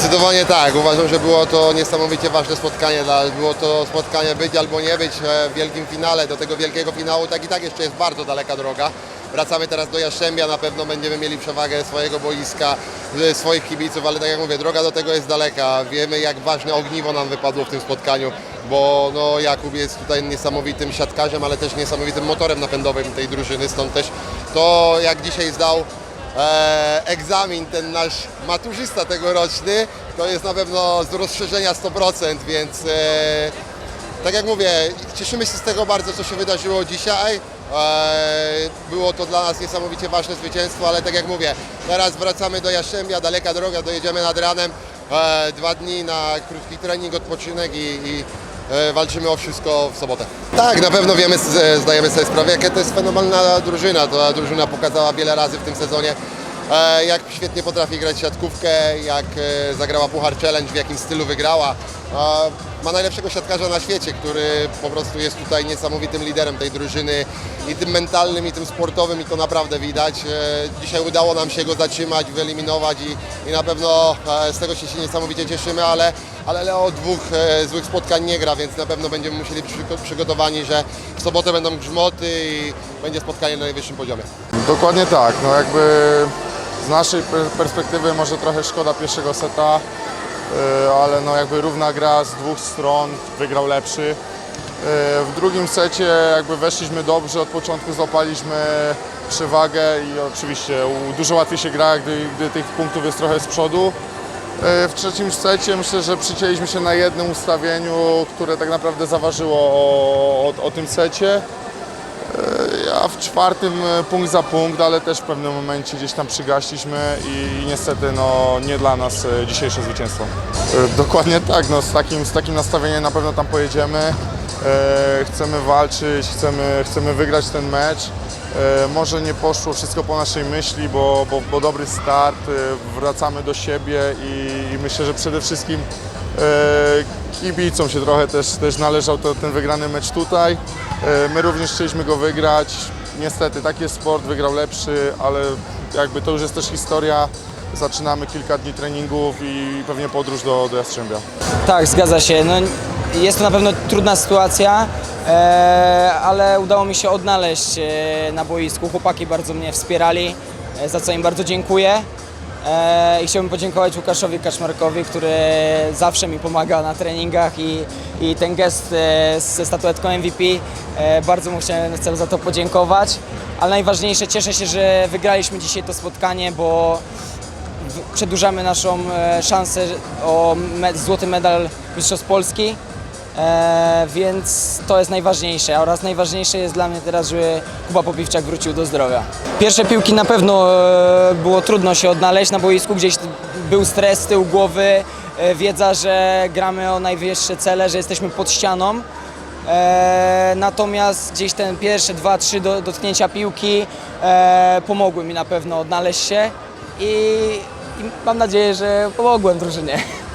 Zdecydowanie tak. Uważam, że było to niesamowicie ważne spotkanie. Było to spotkanie być albo nie być e, w wielkim finale. Do tego wielkiego finału tak i tak jeszcze jest bardzo daleka droga. Wracamy teraz do Jastrzębia, na pewno będziemy mieli przewagę swojego boiska, e, swoich kibiców, ale tak jak mówię, droga do tego jest daleka. Wiemy jak ważne ogniwo nam wypadło w tym spotkaniu, bo no, Jakub jest tutaj niesamowitym siatkarzem, ale też niesamowitym motorem napędowym tej drużyny, stąd też to jak dzisiaj zdał e, egzamin, ten nasz maturzysta tegoroczny, to jest na pewno z rozszerzenia 100%, więc e, tak jak mówię, cieszymy się z tego bardzo, co się wydarzyło dzisiaj. E, było to dla nas niesamowicie ważne zwycięstwo, ale tak jak mówię, teraz wracamy do Jastrzębia, daleka droga, dojedziemy nad ranem, e, dwa dni na krótki trening, odpoczynek i, i walczymy o wszystko w sobotę. Tak, na pewno wiemy, z- zdajemy sobie sprawę, jaka to jest fenomenalna drużyna. Ta drużyna pokazała wiele razy w tym sezonie, e, jak świetnie potrafi grać siatkówkę, jak e, zagrała Puchar Challenge, w jakim stylu wygrała. Ma najlepszego siatkarza na świecie, który po prostu jest tutaj niesamowitym liderem tej drużyny i tym mentalnym, i tym sportowym i to naprawdę widać. E, Dzisiaj udało nam się go zatrzymać, wyeliminować i, i na pewno e, z tego się, się niesamowicie cieszymy, ale, ale Leo dwóch e, złych spotkań nie gra, więc na pewno będziemy musieli być przygo- przygotowani, że w sobotę będą grzmoty i będzie spotkanie na najwyższym poziomie. Dokładnie tak, no jakby z naszej per- perspektywy może trochę szkoda pierwszego seta, ale no jakby równa gra z dwóch stron, wygrał lepszy. Yy, W drugim secie jakby weszliśmy dobrze, od początku złapaliśmy przewagę i oczywiście dużo łatwiej się gra, gdy, gdy tych punktów jest trochę z przodu. Yy, W trzecim secie myślę, że przycięliśmy się na jednym ustawieniu, które tak naprawdę zaważyło o, o, o tym secie. A w czwartym e, punkt za punkt, ale też w pewnym momencie gdzieś tam przygaśliśmy i niestety no, nie dla nas e, dzisiejsze zwycięstwo. E, Dokładnie tak, no, z, takim, z takim nastawieniem na pewno tam pojedziemy. Chcemy walczyć, chcemy, chcemy wygrać ten mecz. Może nie poszło wszystko po naszej myśli, bo, bo, bo dobry start, wracamy do siebie i, i myślę, że przede wszystkim Kibicom się trochę też, też należał to, ten wygrany mecz tutaj. E, My również chcieliśmy go wygrać. Niestety, taki jest sport, wygrał lepszy, ale jakby to już jest też historia. Zaczynamy kilka dni treningów i pewnie podróż do, do Jastrzębia. Tak, zgadza się. No, jest to na pewno trudna sytuacja, e, ale udało mi się odnaleźć e, na boisku. Chłopaki bardzo mnie wspierali, e, za co im bardzo dziękuję. E, I chciałbym podziękować Łukaszowi Kaczmarkowi, który zawsze mi pomaga na treningach i, i ten gest e, ze statuetką MVP, e, bardzo mu chciałem, chcę za to podziękować. Ale najważniejsze, cieszę się, że wygraliśmy dzisiaj to spotkanie, bo przedłużamy naszą szansę o złoty medal Mistrzostw Polski, e, więc to jest najważniejsze oraz najważniejsze jest dla mnie teraz, żeby Kuba Popiwczak wrócił do zdrowia. Pierwsze piłki na pewno e, było trudno się odnaleźć na boisku, gdzieś był stres z tyłu głowy, e, wiedza, że gramy o najwyższe cele, że jesteśmy pod ścianą. E, natomiast gdzieś ten pierwsze dwa, trzy do, dotknięcia piłki e, pomogły mi na pewno odnaleźć się i, i mam nadzieję, że pomogłem drużynie.